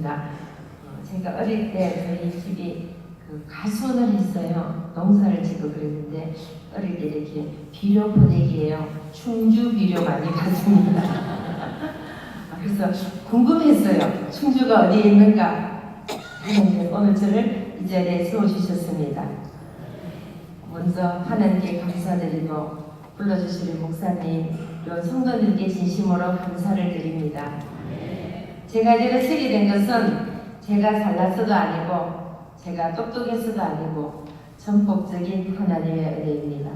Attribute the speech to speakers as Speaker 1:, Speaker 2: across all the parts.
Speaker 1: 반갑습니다. 어, 제가 어릴 때 저희 집이 그 가수원을 했어요. 농사를 짓고 그랬는데 어릴 때 이렇게 비료 보내기예요. 충주 비료 많이 갔습니다. 아, 그래서 궁금했어요. 충주가 어디에 있는가? 하나님은 오늘 저를 이 자리에 세워주셨습니다. 먼저 하나님께 감사드리고 불러주시는 목사님, 또 성도님께 진심으로 감사를 드립니다. 제가 이제는 세게 된 것은 제가 잘났어도 아니고 제가 똑똑해서도 아니고 전폭적인 하나님의 은혜입니다.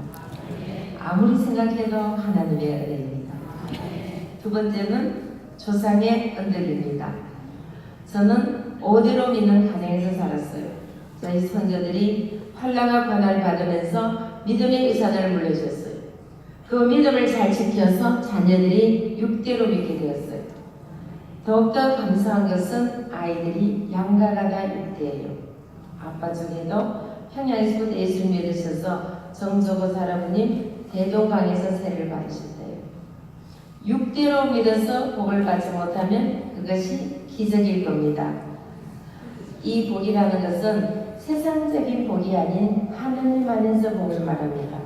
Speaker 1: 아무리 생각해도 하나님의 은혜입니다. 두 번째는 조상의 은덕입니다. 저는 오대로 믿는 가정에서 살았어요. 저희 손자들이 환란과 고난을 받으면서 믿음의 의산을 물려줬어요. 그 믿음을 잘 지켜서 자녀들이 육대로 믿게 되었어요. 더욱더 감사한 것은 아이들이 양가가 다 육대예요. 아빠 중에도 평양에서부터 예수를 믿으셔서 정조고 할아버님 대동강에서 세를 받으셨대요. 육대로 믿어서 복을 받지 못하면 그것이 기적일 겁니다. 이 복이라는 것은 세상적인 복이 아닌 하나님 안에서 복을 말합니다.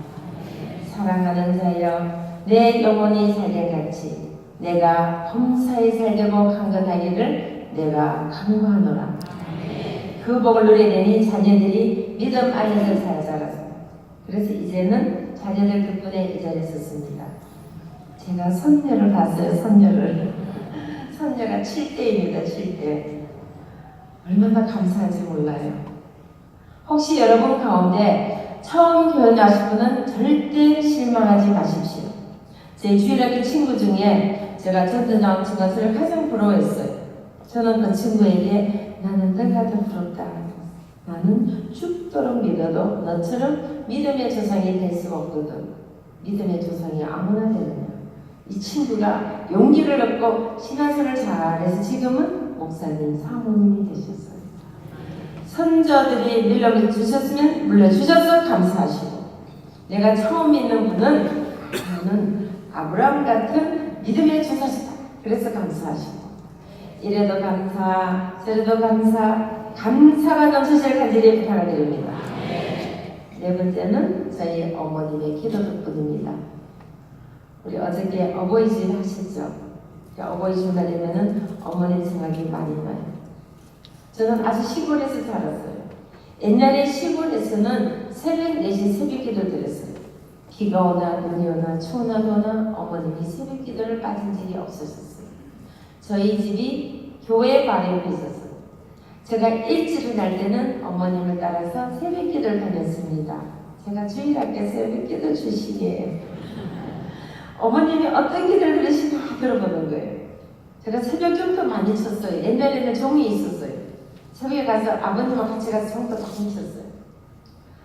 Speaker 1: 사랑하는 자여, 내 영혼이 살된같이 내가 범사에 살되고 강건하기를 내가 간구하노라. 그 복을 누리려니 자녀들이 믿음 안에서 잘 자랐습니다. 그래서 이제는 자녀들 덕분에 이 자리에 섰습니다. 제가 선녀를 봤어요, 선녀를. 선녀가 7대입니다, 7대. 얼마나 감사한지 몰라요. 혹시 여러분 가운데 처음 교회 나신 분은 절대 실망하지 마십시오. 제 주일학교 친구 중에 제가 전도장 친 것을 가장 부러워했어요. 저는 그 친구에게 나는 너가 더 부럽다. 나는 죽도록 믿어도 너처럼 믿음의 조상이 될 수 없거든. 믿음의 조상이 아무나 되느냐. 이 친구가 용기를 얻고 신앙생활을 잘해서 지금은 목사님, 사모님이 되셨어요. 선저들이 밀어주셨으면 물려주셔서 감사하시고 내가 처음 믿는 분은 나는 아브라함 같은 믿음의 조사시다. 그래서 감사하시고 이래도 감사, 저래도 감사, 감사가 넘치실 간절히 부탁을 드립니다. 네 번째는 저희 어머님의 기도 덕분입니다. 우리 어저께 어버이주일 하셨죠? 어버이주일 날이면은 어머니 생각이 많이 나요. 저는 아주 시골에서 자랐어요. 옛날에 시골에서는 새벽 4시 새벽 기도 드렸어요. 비가 오나 눈이 오나 추우나 더나 어머님이 새벽 기도를 빠진 적이 없으셨어요. 저희 집이 교회 옆에 있었어요. 제가 일찍 일어날 때는 어머님을 따라서 새벽 기도를 다녔습니다. 제가 주일학교 새벽 기도 출신이에요. 어머님이 어떤 기도를 들으시나 들어보는 거예요. 제가 새벽 좀더 많이 쳤어요. 옛날에는 종이 있었어요. 새벽에 가서 아버님과 같이 가서 종도 많이 쳤어요.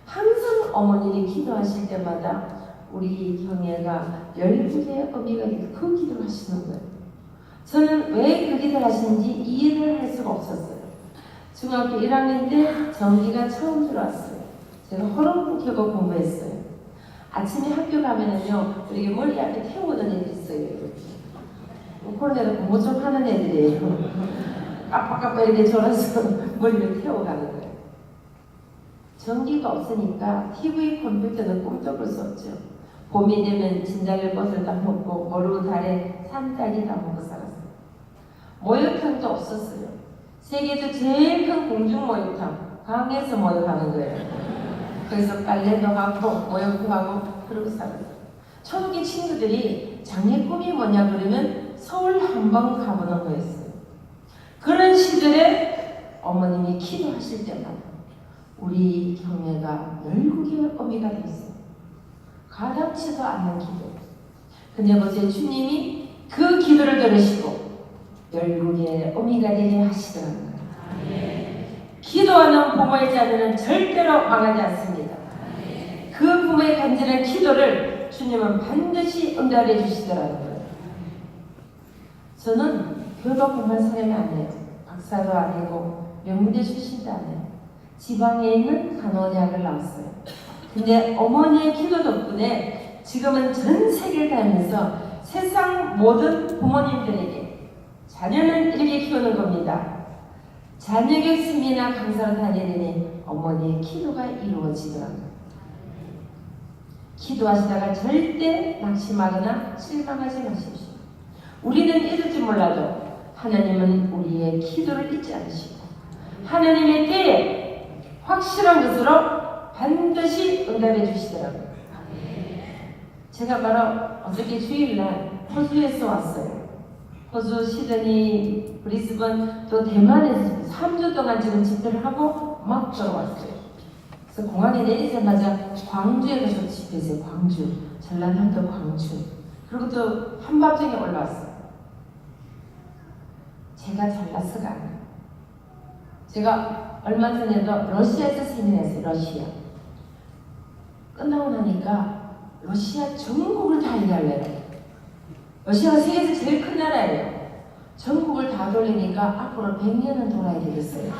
Speaker 1: 항상 어머님이 기도하실 때마다 우리 경애가 열두개의 어미가 그 기도를 하시는 거예요. 저는 왜 그 기도를 하시는지 이해를 할 수가 없었어요. 중학교 1학년 때 전기가 처음 들어왔어요. 제가 허렁 켜고 공부했어요. 아침에 학교 가면은요, 우리 머리 앞에 태우는 애들 있어요. 이렇게. 코로나도 공부 좀 하는 애들이에요. 깜빡깜빡 이렇게 졸아서 머리를 태워가는 거예요. 전기가 없으니까 TV, 컴퓨터는 꿈도 꿀 수 없죠. 봄이 되면 진달래 버섯 다 먹고 모르고 달에 산딸기 다 먹고 살았어요. 목욕탕도 없었어요. 세계에서 제일 큰 공중 목욕탕 강에서 목욕하는 거예요. 그래서 빨래도 하고 목욕도 하고 그러고 살았어요. 초등기 친구들이 장래 꿈이 뭐냐 그러면 서울 한번 가보는 거였어요. 그런 시절에 어머님이 기도하실 때마다 우리 경애가 열국의 어미가 됐어요. 가답지도 않는 기도. 근데 어제 주님이 그 기도를 들으시고 열국의 어미가 되게 하시더라고요. 기도하는 부모의 자녀는 절대로 망하지 않습니다. 그 부모의 간절한 기도를 주님은 반드시 응답해 주시더라고요. 저는 교도 공부한 사람이 아니에요. 박사도 아니고 명문대 출신도 아니에요. 지방에 있는 간호대학을 나왔어요. 근데 어머니의 기도 덕분에 지금은 전 세계를 다니면서 세상 모든 부모님들에게 자녀는 이렇게 키우는 겁니다. 세미나 강사로 다니더니 어머니의 기도가 이루어지더라고요. 기도하시다가 절대 낙심하거나 실망하지 마십시오. 우리는 이럴지 몰라도 하나님은 우리의 기도를 잊지 않으시고 하나님의 때에 확실한 것으로 반드시 응답해 주시더라고요. 제가 바로 어저께 주일날 호주에서 왔어요. 호주 시드니, 브리스번 또 대만에서 3주 동안 지금 집회를 하고 막 돌아왔어요. 그래서 공항에 내리자마자 광주에 가서 집회했어요. 광주. 전라남도 광주. 그리고 또 한밤중에 올라왔어요. 제가 잘났어가 아니에요. 제가 얼마 전에도 러시아에서 세미나했어요. 러시아. 끝나고 나니까 러시아 전국을 다 일할래요. 러시아가 세계에서 제일 큰 나라예요. 전국을 다 돌리니까 앞으로 100년은 돌아야 되겠어요.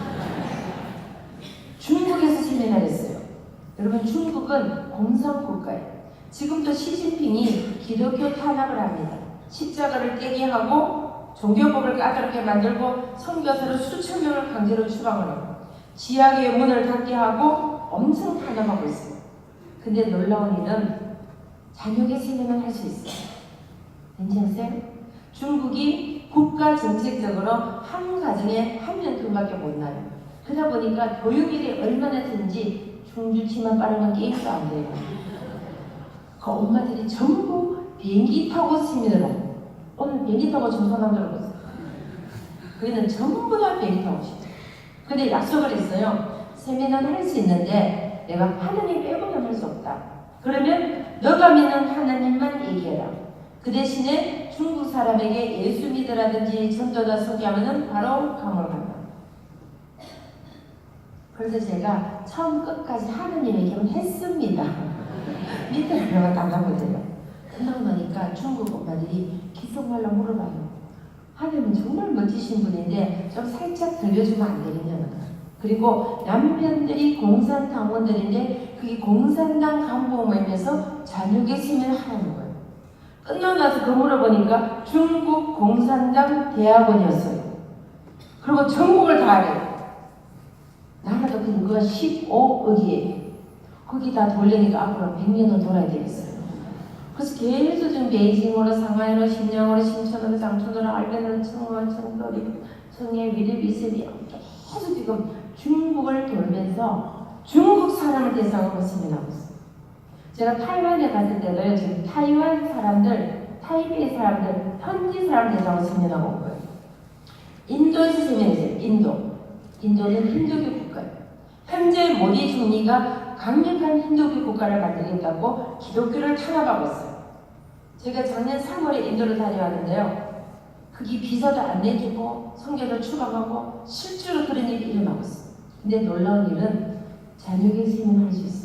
Speaker 1: 중국에서 세미나를 했어요. 여러분 중국은 공산국가예요. 지금도 시진핑이 기독교 탄압을 합니다. 십자가를 떼게 하고 종교법을 까다롭게 만들고 선교사를 수천 명을 강제로 추방을 하고 지하교의 문을 닫게 하고 엄청 탄압하고 있어요. 근데 놀라운 일은 자녀의 세미나를 할수 있어요. 괜찮으세요? 중국이 국가 정책적으로 한 가정에 한명 둘밖에 못 나요. 그러다 보니까 교육일이 얼마나 되는지 중주치만 빠르면 게임도 안 돼요. 그 엄마들이 전부 비행기 타고 와요. 오늘 비행기 타고 전선함 들어갔어요. 그이는 전부 다 비행기 타고 싶어요. 근데 약속을 했어요. 세미나는 할 수 있는데 내가 하나님 빼고는 할 수 없다. 그러면 너가 믿는 하나님만 얘기해라. 그 대신에 중국 사람에게 예수 믿으라든지 전도자 소개하면은 바로 감옥을 간다. 그래서 제가 처음 끝까지 하느님 얘기는 했습니다. 믿으라고 나가거든요. 끝나고 나니까 중국 엄마들이 기속말로 물어봐요. 하나님은 정말 멋지신 분인데 좀 살짝 들려주면 안 되겠냐는 거예요. 그리고 남편들이 공산당원들인데 그게 공산당 간부 모임에서 자녀 계시면 하라는 거예요. 끝나고 나서 그 물어보니까 중국 공산당 대학원이었어요. 그리고 전국을 다 알아요. 나라가 근거가 15억이에요. 거기 다 돌리니까 앞으로 100년을 돌아야 되겠어요. 그래서 계속 지금 베이징으로 상하이로 신양으로 신천으로 장천으로 알베르 청원 청도리 청해 미리 비스비 계속 지금 중국을 돌면서 중국 사람을 대상으로 세미나하고 있어요. 제가 타이완에 갔을 때도 지금 타이완 사람들, 타이베이 사람들, 현지 사람 대상으로 세미나하고 온 거예요. 인도에서 세미나했어요. 인도. 인도는 힌두교 국가예요. 현재 모디 총리가 강력한 힌두교 국가를 만들겠다고 기독교를 탄압하고 있어요. 제가 작년 3월에 인도를 다녀왔는데요. 그게 비자도 안 내주고 성교도 추방하고 실제로 그런 일이 일어나고 있어요. 근데 놀라운 일은 자녀의 세미나 할수 있어요.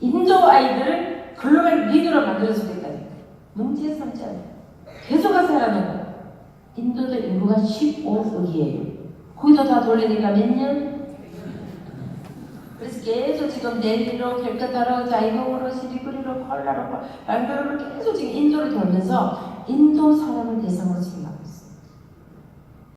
Speaker 1: 인도 아이들을 글로벌 리더로 만들어 주겠다니까. 문제 삼지 않아요. 계속 가서 하라는 거예요. 인도도 인구가 15억이에요. 거기도 다 돌리니까 몇 년? 그래서 계속 지금 델리로, 캘커타로, 자이공으로, 시리구리로, 콜라로, 랑베로로 계속 지금 인도를 돌면서 인도 사람을 대상으로 지금